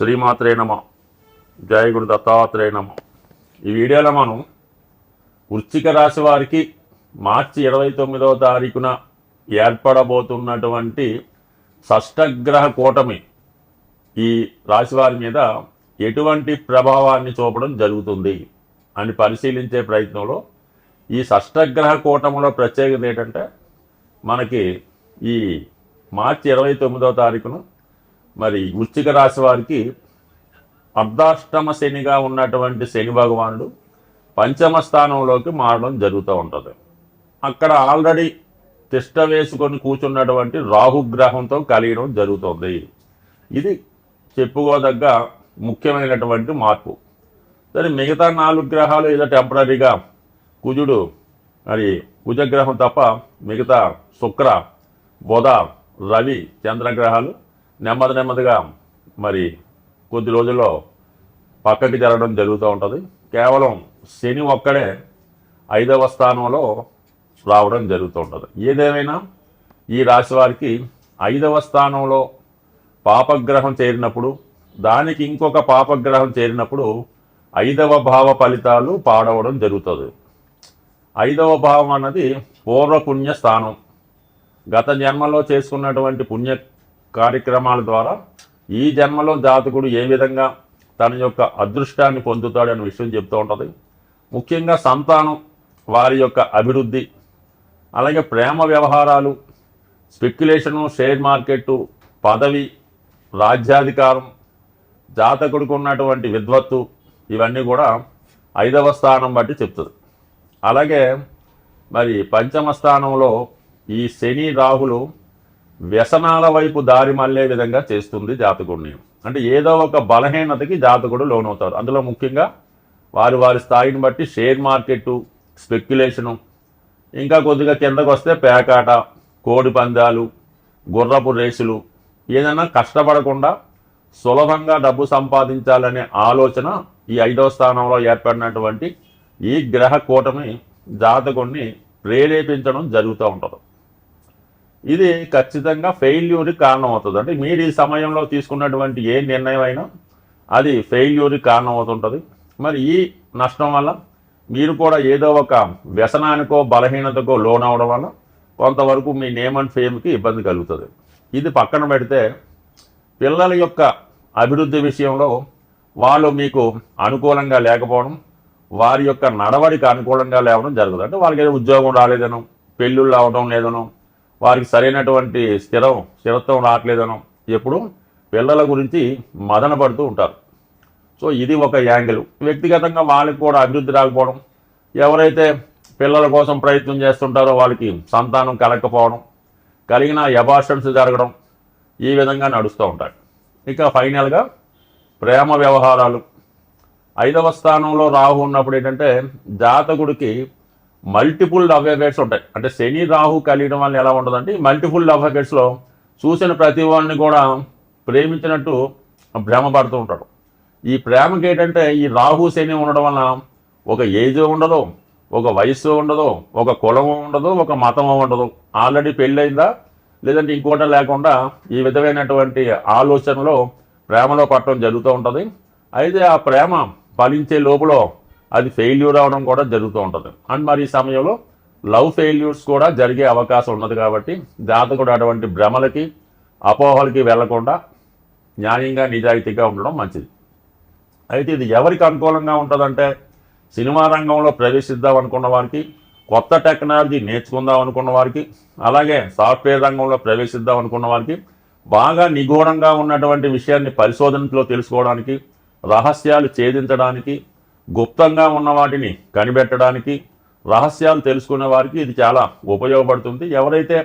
శ్రీమాత్రే నమ. జయ దత్తాత్రేయ నమ. ఈ వీడియోలో మనం వృశ్చిక రాశి వారికి మార్చి ఇరవై తొమ్మిదవ తారీఖున ఏర్పడబోతున్నటువంటి షష్టగ్రహ కూటమి ఈ రాశి వారి మీద ఎటువంటి ప్రభావాన్ని చూపడం జరుగుతుంది అని పరిశీలించే ప్రయత్నంలో ఈ షష్టగ్రహ కూటమిలో ప్రత్యేకత ఏంటంటే మనకి ఈ మార్చి ఇరవై తొమ్మిదవ తారీఖున మరి వృశ్చిక రాశి వారికి అర్ధాష్టమ శనిగా ఉన్నటువంటి శని భగవానుడు పంచమ స్థానంలోకి మారడం జరుగుతూ ఉంటుంది. అక్కడ ఆల్రెడీ తిష్ట వేసుకొని కూర్చున్నటువంటి రాహుగ్రహంతో కలియడం జరుగుతుంది. ఇది చెప్పుకోదగ్గ ముఖ్యమైనటువంటి మార్పు. సరే మిగతా నాలుగు గ్రహాలు ఏదో టెంపరీగా కుజుడు మరి కుజగ్రహం తప్ప మిగతా శుక్ర బుధ రవి చంద్రగ్రహాలు నెమ్మది నెమ్మదిగా మరి కొద్ది రోజుల్లో పక్కకి జరగడం జరుగుతూ ఉంటుంది. కేవలం శని ఒక్కడే ఐదవ స్థానంలో రావడం జరుగుతూ ఉంటుంది. ఏదేమైనా ఈ రాశి వారికి ఐదవ స్థానంలో పాపగ్రహం చేరినప్పుడు దానికి ఇంకొక పాపగ్రహం చేరినప్పుడు ఐదవ భావ ఫలితాలు పాడవడం జరుగుతుంది. ఐదవ భావం అన్నది పూర్వపుణ్య స్థానం. గత జన్మలో చేసుకున్నటువంటి పుణ్య కార్యక్రమాల ద్వారా ఈ జన్మలో జాతకుడు ఏ విధంగా తన యొక్క అదృష్టాన్ని పొందుతాడు అనే విషయం చెప్తూ ఉంటుంది. ముఖ్యంగా సంతానం వారి యొక్క అభివృద్ధి అలాగే ప్రేమ వ్యవహారాలు స్పెక్యులేషను షేర్ మార్కెట్టు పదవి రాజ్యాధికారం జాతకుడికి ఉన్నటువంటి విద్వత్తు ఇవన్నీ కూడా ఐదవ స్థానం బట్టి చెప్తుంది. అలాగే మరి పంచమ స్థానంలో ఈ శని రాహులు వ్యసనాల వైపు దారి మళ్ళే విధంగా చేస్తుంది జాతకుడిని అంటే ఏదో ఒక బలహీనతకి జాతకుడు లోనవుతారు. అందులో ముఖ్యంగా వారి వారి స్థాయిని బట్టి షేర్ మార్కెట్టు స్పెక్యులేషను ఇంకా కొద్దిగా కిందకు వస్తే పేకాట కోడి పందాలు గుర్రపు రేసులు ఏదైనా కష్టపడకుండా సులభంగా డబ్బు సంపాదించాలనే ఆలోచన ఈ ఐదవ స్థానంలో ఏర్పడినటువంటి ఈ గ్రహ కూటమి జాతకుడిని ప్రేరేపించడం జరుగుతూ ఉంటుంది. ఇది ఖచ్చితంగా ఫెయిల్యూర్కి కారణమవుతుంది. అంటే మీరు ఈ సమయంలో తీసుకున్నటువంటి ఏ నిర్ణయం అయినా అది ఫెయిల్యూర్కి కారణం అవుతుంటుంది మరి ఈ నష్టం వల్ల మీరు కూడా ఏదో ఒక వ్యసనానికో బలహీనతకో లోనవడం వల్ల కొంతవరకు మీ నేమ్ అండ్ ఫేమ్కి ఇబ్బంది కలుగుతుంది. ఇది పక్కన పెడితే పిల్లల యొక్క అభివృద్ధి విషయంలో వాళ్ళు మీకు అనుకూలంగా లేకపోవడం వారి యొక్క నడవడికి అనుకూలంగా లేవడం జరుగుతుంది. అంటే వాళ్ళకి ఏదో ఉద్యోగం రాలేదనో పెళ్ళిళ్ళు అవడం లేదనో వారికి సరైనటువంటి స్థిరం స్థిరత్వం రావట్లేదనో ఎప్పుడు పిల్లల గురించి మదన పడుతూ ఉంటారు. సో ఇది ఒక యాంగిల్. వ్యక్తిగతంగా వాళ్ళకి కూడా అభివృద్ధి రాకపోవడం ఎవరైతే పిల్లల కోసం ప్రయత్నం చేస్తుంటారో వాళ్ళకి సంతానం కలగకపోవడం కలిగిన ఎబార్షన్స్ జరగడం ఈ విధంగా నడుస్తూ ఉంటాయి. ఇక ఫైనల్గా ప్రేమ వ్యవహారాలు. ఐదవ స్థానంలో రాహు ఉన్నప్పుడు ఏంటంటే జాతకుడికి మల్టిపుల్ లవ్ ఎఫెక్ట్స్ ఉంటాయి. అంటే శని రాహు కలియడం వల్ల ఎలా ఉంటుందంటే మల్టిపుల్ లవ్ ఎఫెక్ట్స్లో చూసిన ప్రతి వాడిని కూడా ప్రేమించినట్టు భ్రమపడుతూ ఉంటాడు. ఈ ప్రేమకి ఏంటంటే ఈ రాహు శని ఉండడం వల్ల ఒక ఏజ్ ఉండదు ఒక వయస్సు ఉండదు ఒక కులం ఉండదు ఒక మతం ఉండదు. ఆల్రెడీ పెళ్ళయిందా? లేదంటే ఇంకోట లేకుండా ఈ విధమైనటువంటి ఆలోచనలో ప్రేమలో పట్టడం జరుగుతూ ఉంటుంది. అయితే ఆ ప్రేమ ఫలించే లోపల అది ఫెయిల్యూర్ అవడం కూడా జరుగుతూ ఉంటుంది. అండ్ మరి ఈ సమయంలో లవ్ ఫెయిల్యూర్స్ కూడా జరిగే అవకాశం ఉన్నది కాబట్టి జాతకుడు అటువంటి భ్రమలకి అపోహలకి వెళ్ళకుండా న్యాయంగా నిజాయితీగా ఉండడం మంచిది. అయితే ఇది ఎవరికి అనుకూలంగా ఉంటుందంటే సినిమా రంగంలో ప్రవేశిద్దాం అనుకున్న వారికి కొత్త టెక్నాలజీ నేర్చుకుందాం అనుకున్న వారికి అలాగే సాఫ్ట్వేర్ రంగంలో ప్రవేశిద్దాం అనుకున్న వారికి బాగా నిగూఢంగా ఉన్నటువంటి విషయాన్ని పరిశోధనలో తెలుసుకోవడానికి రహస్యాలు ఛేదించడానికి గుప్తంగా ఉన్న వాటిని కనిపెట్టడానికి రహస్యాలు తెలుసుకునే వారికి ఇది చాలా ఉపయోగపడుతుంది. ఎవరైతే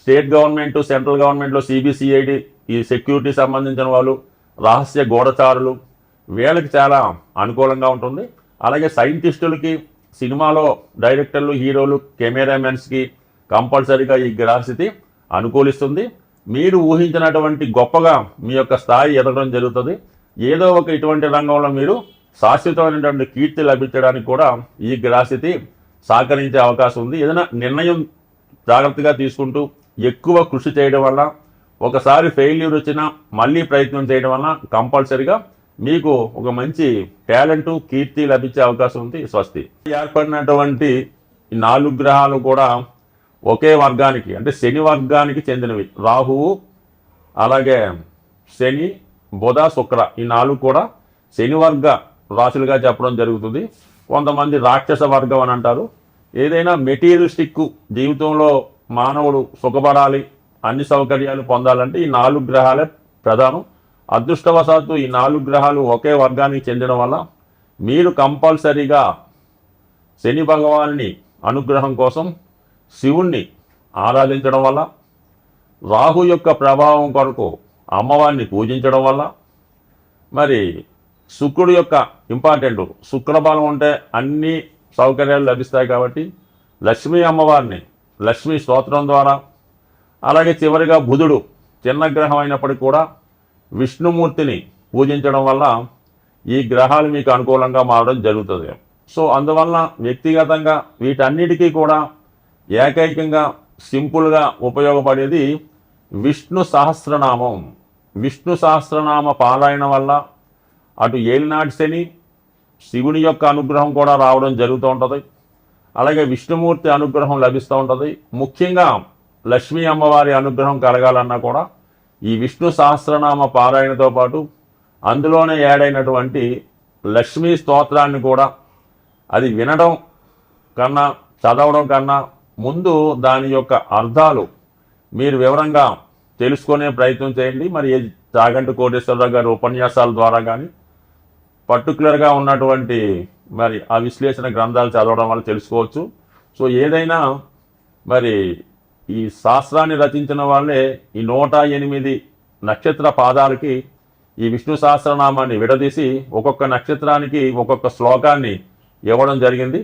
స్టేట్ గవర్నమెంట్ సెంట్రల్ గవర్నమెంట్లో సిబిసిఐడి ఈ సెక్యూరిటీ సంబంధించిన వాళ్ళు రహస్య గూఢచారులు వీళ్ళకి చాలా అనుకూలంగా ఉంటుంది. అలాగే సైంటిస్టులకి సినిమాలో డైరెక్టర్లు హీరోలు కెమెరామెన్స్కి కంపల్సరీగా ఈ గ్రహస్థితి అనుకూలిస్తుంది. మీరు ఊహించినటువంటి గొప్పగా మీ యొక్క స్థాయి ఎదగడం జరుగుతుంది. ఏదో ఒక ఇటువంటి రంగంలో మీరు శాశ్వతమైనటువంటి కీర్తి లభించడానికి కూడా ఈ గ్రహస్థితి సహకరించే అవకాశం ఉంది. ఏదైనా నిర్ణయం జాగ్రత్తగా తీసుకుంటూ ఎక్కువ కృషి చేయడం వల్ల ఒకసారి ఫెయిల్యూర్ వచ్చినా మళ్ళీ ప్రయత్నం చేయడం వల్ల కంపల్సరిగా మీకు ఒక మంచి టాలెంట్ కీర్తి లభించే అవకాశం ఉంది. స్వస్తి. ఏర్పడినటువంటి నాలుగు గ్రహాలు కూడా ఒకే వర్గానికి అంటే శని వర్గానికి చెందినవి. రాహువు అలాగే శని బుధ శుక్ర ఈ నాలుగు కూడా శని వర్గ రాశులుగా చెప్పడం జరుగుతుంది. కొంతమంది రాక్షస వర్గం అని అంటారు. ఏదైనా మెటీరియలిస్టిక్ జీవితంలో మానవుడు సుఖపడాలి అన్ని సౌకర్యాలు పొందాలంటే ఈ నాలుగు గ్రహాలే ప్రధానం. అదృష్టవశాత్తు ఈ నాలుగు గ్రహాలు ఒకే వర్గానికి చెందడం వల్ల మీరు కంపల్సరీగా శని భగవాన్ని అనుగ్రహం కోసం శివుణ్ణి ఆరాధించడం వల్ల రాహు యొక్క ప్రభావం కొరకు అమ్మవారిని పూజించడం వల్ల మరి శుక్రుడు యొక్క ఇంపార్టెంట్. శుక్రబలం ఉంటే అన్ని సౌకర్యాలు లభిస్తాయి కాబట్టి లక్ష్మీ అమ్మవారిని లక్ష్మీ స్తోత్రం ద్వారా. అలాగే చివరిగా బుధుడు చిన్న గ్రహం అయినప్పటికీ కూడా విష్ణుమూర్తిని పూజించడం వల్ల ఈ గ్రహాలు మీకు అనుకూలంగా మారడం జరుగుతుంది. సో అందువల్ల వ్యక్తిగతంగా వీటన్నిటికీ కూడా ఏకైకంగా సింపుల్గా ఉపయోగపడేది విష్ణు సహస్రనామం. విష్ణు సహస్రనామ పారాయణ వల్ల అటు ఏలినాటి శని శివుని యొక్క అనుగ్రహం కూడా రావడం జరుగుతూ ఉంటుంది. అలాగే విష్ణుమూర్తి అనుగ్రహం లభిస్తూ ఉంటుంది. ముఖ్యంగా లక్ష్మీ అమ్మవారి అనుగ్రహం కలగాలన్నా కూడా ఈ విష్ణు సహస్రనామ పారాయణతో పాటు అందులోనే యాడైనటువంటి లక్ష్మీ స్తోత్రాన్ని కూడా అది వినడం కన్నా చదవడం కన్నా ముందు దాని యొక్క అర్థాలు మీరు వివరంగా తెలుసుకునే ప్రయత్నం చేయండి. మరి జాగంటి కోటేశ్వరరావు గారి ఉపన్యాసాల ద్వారా కానీ పర్టికులర్గా ఉన్నటువంటి మరి ఆ విశ్లేషణ గ్రంథాలు చదవడం వల్ల తెలుసుకోవచ్చు. సో ఏదైనా మరి ఈ శాస్త్రాన్ని రచించిన వాళ్ళే ఈ నూట ఎనిమిది నక్షత్ర పాదాలకి ఈ విష్ణు సహస్రనామాన్ని విడదీసి ఒక్కొక్క నక్షత్రానికి ఒక్కొక్క శ్లోకాన్ని ఇవ్వడం జరిగింది.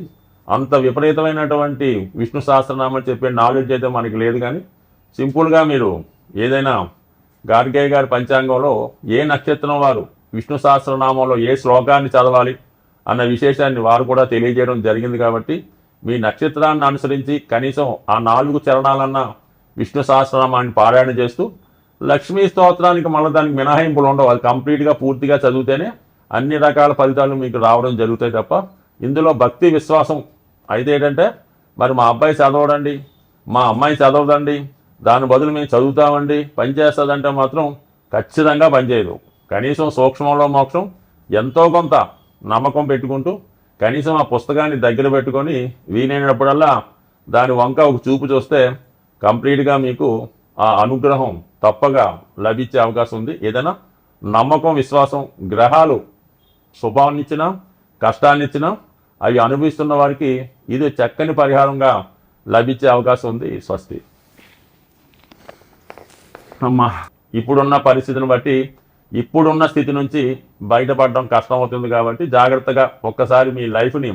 అంత విపరీతమైనటువంటి విష్ణు సహస్రనామం చెప్పే నాలెడ్జ్ అయితే మనకి లేదు కానీ సింపుల్గా మీరు ఏదైనా గార్గే గారి పంచాంగంలో ఏ నక్షత్రం వారు విష్ణు సహస్రనామంలో ఏ శ్లోకాన్ని చదవాలి అన్న విశేషాన్ని వారు కూడా తెలియజేయడం జరిగింది కాబట్టి మీ నక్షత్రాన్ని అనుసరించి కనీసం ఆ నాలుగు చరణాలన్న విష్ణు సహస్రనామాన్ని పారాయణ చేస్తూ లక్ష్మీ స్తోత్రానికి మళ్ళీ దానికి మినహాయింపులు ఉండవు. అది కంప్లీట్గా పూర్తిగా చదివితేనే అన్ని రకాల ఫలితాలు మీకు రావడం జరుగుతాయి తప్ప ఇందులో భక్తి విశ్వాసం అయితే ఏంటంటే మరి మా అబ్బాయి చదవడండి మా అమ్మాయి చదవదండి దాని బదులు మేము చదువుతామండి పని చేస్తుందంటే మాత్రం ఖచ్చితంగా పనిచేయదు కనీసం సూక్ష్మంలో మోక్షం ఎంతో కొంత నమ్మకం పెట్టుకుంటూ కనీసం ఆ పుస్తకాన్ని దగ్గర పెట్టుకొని వీలైనప్పుడల్లా దాని వంక ఒక చూపు చూస్తే కంప్లీట్గా మీకు ఆ అనుగ్రహం తప్పగా లభించే అవకాశం ఉంది. ఏదైనా నమ్మకం విశ్వాసం గ్రహాలు శుభాన్నిచ్చినా కష్టాన్నిచ్చినా అవి అనుభవిస్తున్న వారికి ఇది చక్కని పరిహారంగా లభించే అవకాశం ఉంది స్వస్తి. అమ్మా ఇప్పుడున్న పరిస్థితిని బట్టి ఇప్పుడున్న స్థితి నుంచి బయటపడడం కష్టం అవుతుంది కాబట్టి జాగ్రత్తగా ఒక్కసారి మీ లైఫ్ని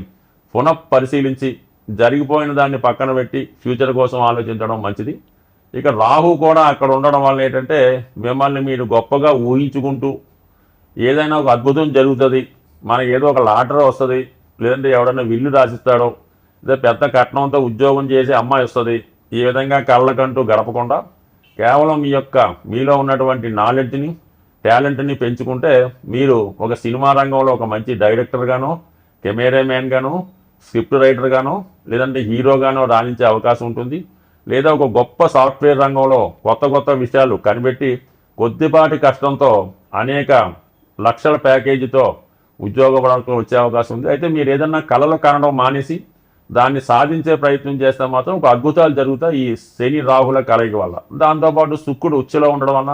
పునః పరిశీలించి జరిగిపోయిన దాన్ని పక్కన పెట్టి ఫ్యూచర్ కోసం ఆలోచించడం మంచిది. ఇక రాహు కూడా అక్కడ ఉండడం వల్ల ఏంటంటే మిమ్మల్ని మీరు గొప్పగా ఊహించుకుంటూ ఏదైనా ఒక అద్భుతం జరుగుతుంది మనకి ఏదో ఒక లాటరీ వస్తుంది లేదంటే ఎవడన్నా విల్లు రాసిస్తాడో లేదా పెద్ద కట్నంతో ఉద్యోగం చేసి అమ్మాయి వస్తుంది ఈ విధంగా కళ్ళకంటూ గడపకుండా కేవలం మీ యొక్క మీలో ఉన్నటువంటి నాలెడ్జ్ని టాలెంట్ని పెంచుకుంటే మీరు ఒక సినిమా రంగంలో ఒక మంచి డైరెక్టర్గానో కెమెరామ్యాన్గాను స్క్రిప్ట్ రైటర్గానో లేదంటే హీరోగానో రాణించే అవకాశం ఉంటుంది. లేదా ఒక గొప్ప సాఫ్ట్వేర్ రంగంలో కొత్త కొత్త విషయాలు కనిపెట్టి కొద్దిపాటి కష్టంతో అనేక లక్షల ప్యాకేజీతో ఉద్యోగ వచ్చే అవకాశం ఉంది. అయితే మీరు ఏదన్నా కళలు కనడం మానేసి దాన్ని సాధించే ప్రయత్నం చేస్తే మాత్రం ఒక అద్భుతాలు జరుగుతాయి ఈ శని రాహుల కలయిక వల్ల. దాంతోపాటు శుక్రుడు ఉచ్చులో ఉండడం వల్ల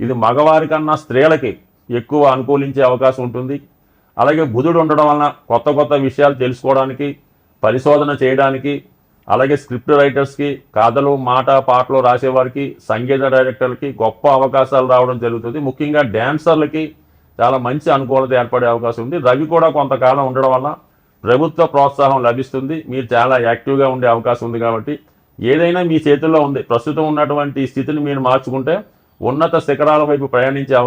ఇది మగవారి కన్నా స్త్రీలకి ఎక్కువ అనుకూలించే అవకాశం ఉంటుంది. అలాగే బుధుడు ఉండడం వలన కొత్త కొత్త విషయాలు తెలుసుకోవడానికి పరిశోధన చేయడానికి అలాగే స్క్రిప్ట్ రైటర్స్కి కథలు మాట పాటలు రాసేవారికి సంగీత డైరెక్టర్లకి గొప్ప అవకాశాలు రావడం జరుగుతుంది. ముఖ్యంగా డ్యాన్సర్లకి చాలా మంచి అనుకూలత ఏర్పడే అవకాశం ఉంది. రవి కూడా కొంతకాలం ఉండడం వల్ల ప్రభుత్వ ప్రోత్సాహం లభిస్తుంది. మీరు చాలా యాక్టివ్గా ఉండే అవకాశం ఉంది కాబట్టి ఏదైనా మీ చేతుల్లో ఉంది. ప్రస్తుతం ఉన్నటువంటి స్థితిని మీరు మార్చుకుంటే ఉన్నత శిఖరాల వైపు ప్రయాణించే